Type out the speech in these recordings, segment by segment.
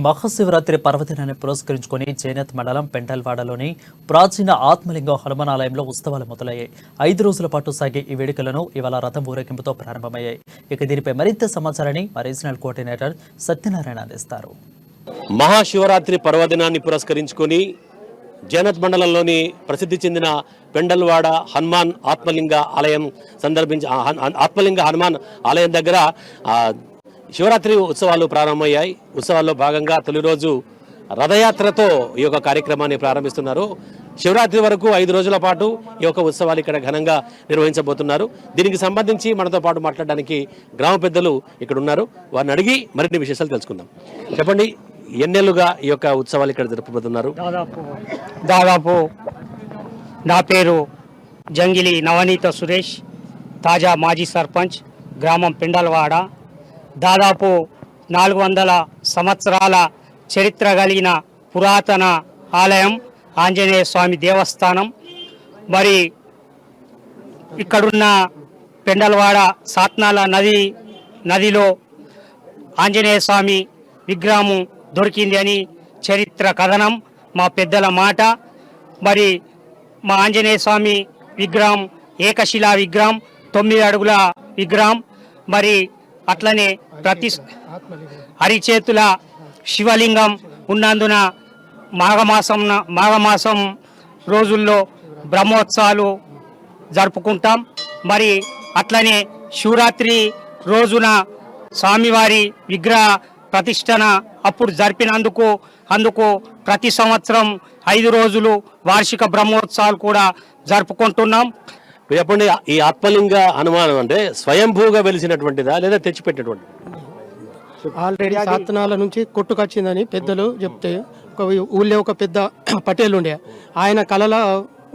మహాశివరాత్రి పర్వదినాన్ని పురస్కరించుకొని చేనేత్ మండలం పెంటల్వాడలోని ప్రాచీన ఆత్మలింగం హనుమానాలయంలో ఉత్సవాలు మొదలయ్యాయి. ఐదు రోజుల పాటు సాగే ఈ వేడుకలను ఇవాళ రథం ఊరేగింపుతో ప్రారంభమయ్యాయి. ఇక దీనిపై మరింత సమాచారాన్ని మా రీజనల్ కోఆర్డినేటర్ సత్యనారాయణ అందిస్తారు. మహాశివరాత్రి పర్వదినాన్ని పురస్కరించుకొని జనత్ మండలంలోని ప్రసిద్ధి చెందిన పెండల్వాడ హనుమాన్ ఆత్మలింగ ఆలయం సందర్భించి ఆత్మలింగ హనుమాన్ ఆలయం దగ్గర శివరాత్రి ఉత్సవాలు ప్రారంభమయ్యాయి. ఉత్సవాల్లో భాగంగా తొలి రోజు రథయాత్రతో ఈ యొక్క కార్యక్రమాన్ని ప్రారంభిస్తున్నారు. శివరాత్రి వరకు ఐదు రోజుల పాటు ఈ యొక్క ఉత్సవాలు ఇక్కడ ఘనంగా నిర్వహించబోతున్నారు. దీనికి సంబంధించి మనతో పాటు మాట్లాడడానికి గ్రామ పెద్దలు ఇక్కడ ఉన్నారు. వారిని అడిగి మరిన్ని విశేషాలు తెలుసుకుందాం. చెప్పండి ఎన్నేళ్ళుగా ఈ యొక్క ఉత్సవాలు ఇక్కడ జరుపుబోతున్నారు? దాదాపు దాదాపు నా పేరు జంగిలి నవనీత సురేష్ తాజా మాజీ సర్పంచ్ గ్రామం పిండలవాడ. దాదాపు నాలుగు వందల సంవత్సరాల చరిత్ర కలిగిన పురాతన ఆలయం ఆంజనేయ స్వామి దేవస్థానం. మరి ఇక్కడున్న పెండలవాడ సాత్నాల నది నదిలో ఆంజనేయ స్వామి విగ్రహం దొరికింది అని చరిత్ర కథనం మా పెద్దల మాట. మరి మా ఆంజనేయ స్వామి విగ్రహం ఏకశిలా విగ్రహం తొమ్మిది అడుగుల విగ్రహం. మరి అట్లనే ప్రతి అరిచేతుల శివలింగం ఉన్నందున మాఘమాసం మాఘమాసం రోజుల్లో బ్రహ్మోత్సవాలు జరుపుకుంటాం. మరి అట్లనే శివరాత్రి రోజున స్వామివారి విగ్రహ ప్రతిష్టన అప్పుడు జరిపినందుకు అందుకు ప్రతి సంవత్సరం ఐదు రోజులు వార్షిక బ్రహ్మోత్సవాలు కూడా జరుపుకుంటున్నాం. చెప్పండి ఈ ఆత్మలింగ అనుమానం అంటే స్వయంభూగా వెలిసినటువంటిదా లేదా తెచ్చిపెట్టినటువంటి ఆల్రెడీ సాత్తనాల నుంచి కొట్టుకొచ్చిందని పెద్దలు చెప్తే ఒక ఊళ్ళో ఒక పెద్ద పటేల్ ఉండే ఆయన కళలో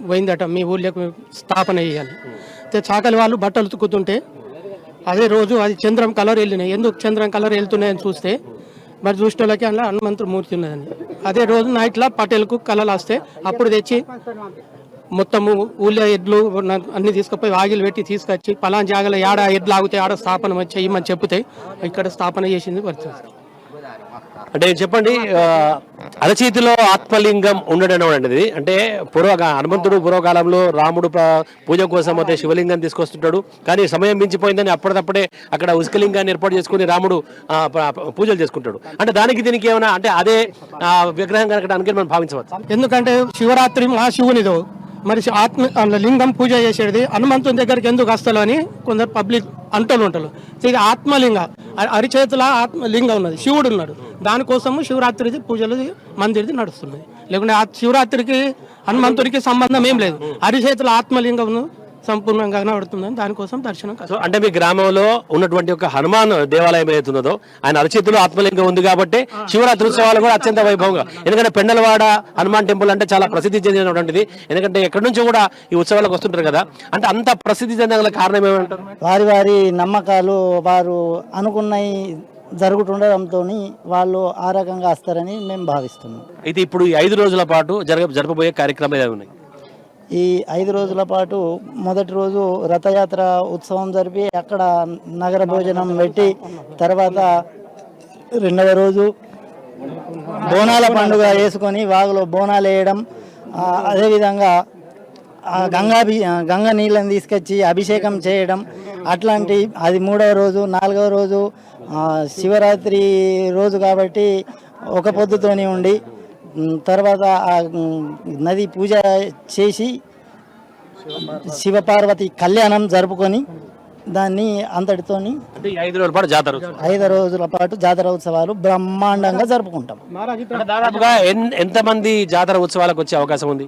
పోయిందట మీ ఊళ్ళోకి స్థాపన చేయాలి. అయితే చాకలి వాళ్ళు బట్టలు ఉతుకుతుంటే అదే రోజు అది చంద్రం కలర్ వెళ్ళినాయి. ఎందుకు చంద్రం కలర్ వెళ్తున్నాయని చూస్తే మరి చూసేటోళ్ళకి అందులో హనుమంతుడు మూర్తి ఉన్నదని. అదే రోజు నైట్లో పటేల్కు కళలు వస్తే అప్పుడు తెచ్చి మొత్తము ఊళ్ళో ఎడ్లు అన్ని తీసుకుపోయి వాగిలు పెట్టి తీసుకొచ్చి పలానా జాగలో ఆడ ఎడ్లు ఆగితే ఆడ స్థాపన చేయమని చెప్తే ఇక్కడ స్థాపన చేసింది పరిస్థితి. అంటే చెప్పండి అరచేతిలో ఆత్మలింగం ఉండడం అనేది అంటే పూర్వ హనుమంతుడు పూర్వకాలంలో రాముడు పూజ కోసం అయితే శివలింగం తీసుకొస్తుంటాడు. కానీ సమయం మించిపోయిందని అప్పటికప్పుడే అక్కడ ఉసుకలింగాన్ని ఏర్పాటు చేసుకుని రాముడు పూజలు చేసుకుంటాడు. అంటే దానికి దీనికి ఏమైనా అంటే అదే ఆ, విగ్రహం కనకడానికి మనం భావించవచ్చు. ఎందుకంటే శివరాత్రి మహాశివునిదో మరి ఆత్మ లింగం పూజ చేసేది. హనుమంతుని దగ్గరికి ఎందుకు వస్తారు అని కొందరు పబ్లిక్ అంటలు ఉంటారు. ఇది ఆత్మలింగ. అరిచేతుల ఆత్మలింగం ఉన్నది. శివుడు ఉన్నాడు. దానికోసము శివరాత్రిది పూజలు మందిరిది నడుస్తున్నది లేకుంటే ఆ శివరాత్రికి హనుమంతుడికి సంబంధం ఏం లేదు. అరిచేతుల ఆత్మలింగం సంపూర్ణంగా కనబడుతుందని దానికోసం దర్శనం సో అంటే మీ గ్రామంలో ఉన్నటువంటి ఒక హనుమాన్ దేవాలయం ఏదైతున్నదో ఆయన అరచేతిలో ఆత్మలింగం ఉంది కాబట్టి శివరాత్రి ఉత్సవాలు కూడా అత్యంత వైభవంగా. ఎందుకంటే పెండలవాడ హనుమాన్ టెంపుల్ అంటే చాలా ప్రసిద్ధి చెందినటువంటిది. ఎందుకంటే ఎక్కడి నుంచి కూడా ఈ ఉత్సవాలకు వస్తుంటారు కదా. అంటే అంత ప్రసిద్ధి చెందగల కారణం ఏమంటారు? వారి వారి నమ్మకాలు వారు అనుకున్నవి జరుగుతుండడంతో వాళ్ళు ఆ రకంగా వస్తారని మేము భావిస్తున్నాం. అయితే ఇప్పుడు ఈ ఐదు రోజుల పాటు జరగ జరపబోయే కార్యక్రమాలు ఉన్నాయి? ఈ ఐదు రోజుల పాటు మొదటి రోజు రథయాత్ర ఉత్సవం జరిపి అక్కడ నగర భోజనం పెట్టి తర్వాత రెండవ రోజు బోనాల పండుగ వేసుకొని వాగులో బోనాలు వేయడం అదేవిధంగా ఆ గంగా గంగ నీళ్ళని తీసుకొచ్చి అభిషేకం చేయడం అట్లాంటి అది మూడవ రోజు నాలుగవ రోజు శివరాత్రి రోజు కాబట్టి ఒక పొద్దుతోని ఉండి తర్వాత ఆ నది పూజ చేసి శివపార్వతి కళ్యాణం జరుపుకొని దాన్ని ఈ ఐదు రోజుల పాటు జాతర. ఐదు రోజుల పాటు జాతర ఉత్సవాలు బ్రహ్మాండంగా జరుపుకుంటాం. దాదాపుగా ఎంతమంది జాతర ఉత్సవాలకు వచ్చే అవకాశం ఉంది?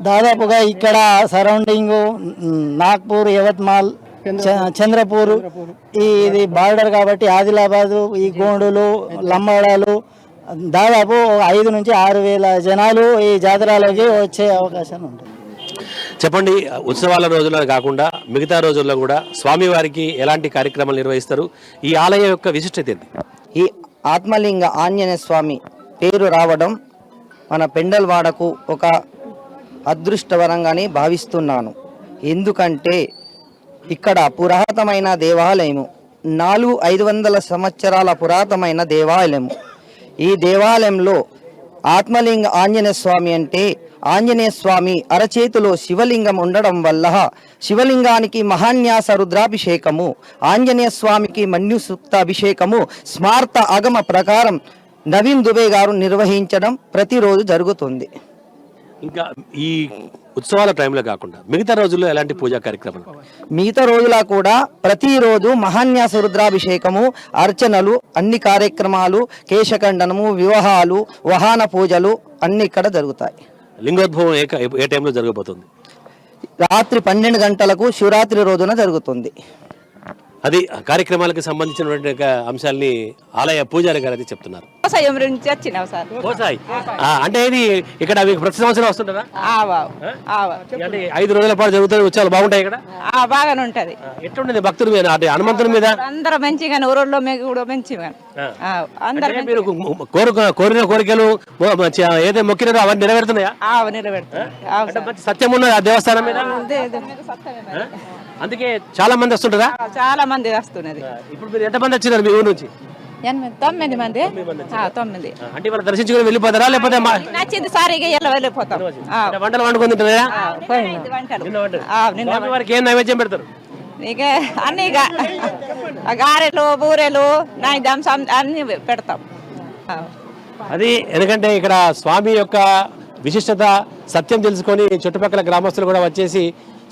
దాదాపుగా ఇక్కడ సరౌండింగ్ నాగ్పూర్ యవత్మాల్ చ- చంద్రపూర్. ఇది బార్డర్ కాబట్టి ఆదిలాబాదు ఈ గోండులు లంబాడాలు దాదాపు ఐదు నుంచి ఆరు వేల జనాలు ఈ జాతరలోకి వచ్చే అవకాశం ఉంటుంది. చెప్పండి ఉత్సవాల రోజుల్లో కాకుండా మిగతా రోజుల్లో కూడా స్వామివారికి ఎలాంటి కార్యక్రమాలు నిర్వహిస్తారు? ఈ ఆలయం యొక్క విశిష్టత ఏంటి? ఈ ఆత్మలింగ ఆంజనేయ స్వామి పేరు రావడం మన పెండల్వాడకు ఒక అదృష్టవరంగానే భావిస్తున్నాను. ఎందుకంటే ఇక్కడ పురాతనమైన దేవాలయము నాలుగు ఐదు వందల సంవత్సరాల పురాతనమైన దేవాలయము. ఈ దేవాలయంలో ఆత్మలింగ ఆంజనేయ స్వామి అంటే ఆంజనేయ స్వామి అరచేతిలో శివలింగం ఉండడం వల్ల శివలింగానికి మహాన్యాస రుద్రాభిషేకము ఆంజనేయ స్వామికి మన్యుసూక్త అభిషేకము స్మార్త అగమ ప్రకారం నవీన్ దుబే గారు నిర్వహించడం ప్రతిరోజు జరుగుతుంది. ఇంకా ఈ ఉత్సవాల టైంలో కాకుండా మిగతా రోజుల్లో ఎలాంటి పూజా కార్యక్రమాలు? మిగతా రోజులా కూడా ప్రతిరోజు మహాన్యాస రుద్రాభిషేకము అర్చనలు అన్ని కార్యక్రమాలు కేశఖండనము వివాహాలు వాహన పూజలు అన్ని ఇక్కడ జరుగుతాయి. లింగోద్భవం ఏ ఏ టైంలో జరగబోతుంది? రాత్రి పన్నెండు గంటలకు శివరాత్రి రోజున జరుగుతుంది. అది కార్యక్రమాలకు సంబంధించినటువంటి అంశాలని ఆలయ పూజారి గారు అయితే చెప్తున్నారు. వ్యవసాయం నుంచి వచ్చినావు సార్? పోసాయి ఆ, అంటే ఇది ఇక్కడ మీకు ప్రతి సంవత్సరం వస్తుంటారా అంటే ఐదు రోజుల పాటు జరుగుతున్న ఉత్సవాలు బాగుంటాయి ఇక్కడ? ఆ బాగానే ఉంటది. ఆ, ఎట్లుండేది భక్తుల మీద అంటే హనుమంతుని మీద? అందరూ మంచిగా మీకు కూడా మంచిగా అందరు మీరు కోరిన కోరికలు ఏదైతే మొక్కినారో అవన్నీ నెరవేరుతున్నాయా? మంచి సత్యం ఉన్నది ఆ దేవస్థానం మీద? అదే, అదే. అందుకే చాలా మంది వస్తుంటారా? చాలా మంది వస్తున్నది. ఇప్పుడు మీరు ఎంతమంది వచ్చినారు మీ ఊరు నుంచి? ఎనిమిది తొమ్మిది మంది. ఆ, తొమ్మిది. అంటే వాళ్ళు దర్శించుకుని వెళ్ళిపోతారా? లేకపోతే మా- నచ్చింది సారీగా ఇలా వెళ్ళిపోతాం. ఆ, వంటలు వండుకొని తింటారా ఆ, పోయినాయి వంటలు. ఆ, నిన్న స్వామి వారికి ఏం నైవేద్యం పెడతారు? ఇక అన్ని గారెలు బూరెలు నైదం అన్ని పెడతాం. ఆ. అది ఎందుకంటే ఇక్కడ స్వామి యొక్క విశిష్టత సత్యం తెలుసుకొని చుట్టుపక్కల గ్రామస్తులు కూడా వచ్చేసి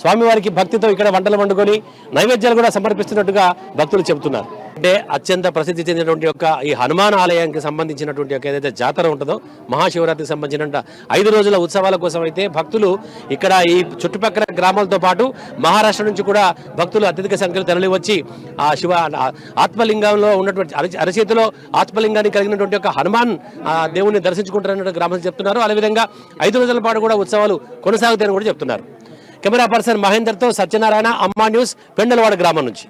స్వామివారికి భక్తితో ఇక్కడ వంటలు వండుకొని నైవేద్యాలు కూడా సమర్పిస్తున్నట్టుగా భక్తులు చెబుతున్నారు. అంటే అత్యంత ప్రసిద్ధి చెందినటువంటి యొక్క ఈ హనుమాన్ ఆలయానికి సంబంధించినటువంటి యొక్క ఏదైతే జాతర ఉంటుందో మహాశివరాత్రికి సంబంధించిన ఐదు రోజుల ఉత్సవాల కోసం అయితే భక్తులు ఇక్కడ ఈ చుట్టుపక్కల గ్రామాలతో పాటు మహారాష్ట్ర నుంచి కూడా భక్తులు అత్యధిక సంఖ్యలో తరలి వచ్చి ఆ శివ ఆత్మలింగంలో ఉన్నటువంటి అరచేతిలో ఆత్మలింగాన్ని కలిగినటువంటి ఒక హనుమాన్ ఆ దేవుని దర్శించుకుంటారన్నట్టు గ్రామాలు చెప్తున్నారు. అదేవిధంగా ఐదు రోజుల పాటు కూడా ఉత్సవాలు కొనసాగుతాయని కూడా చెప్తున్నారు. కెమెరా పర్సన్ మహేందర్తో సత్యనారాయణ అమ్మా న్యూస్ పెండలవాడ గ్రామం నుంచి.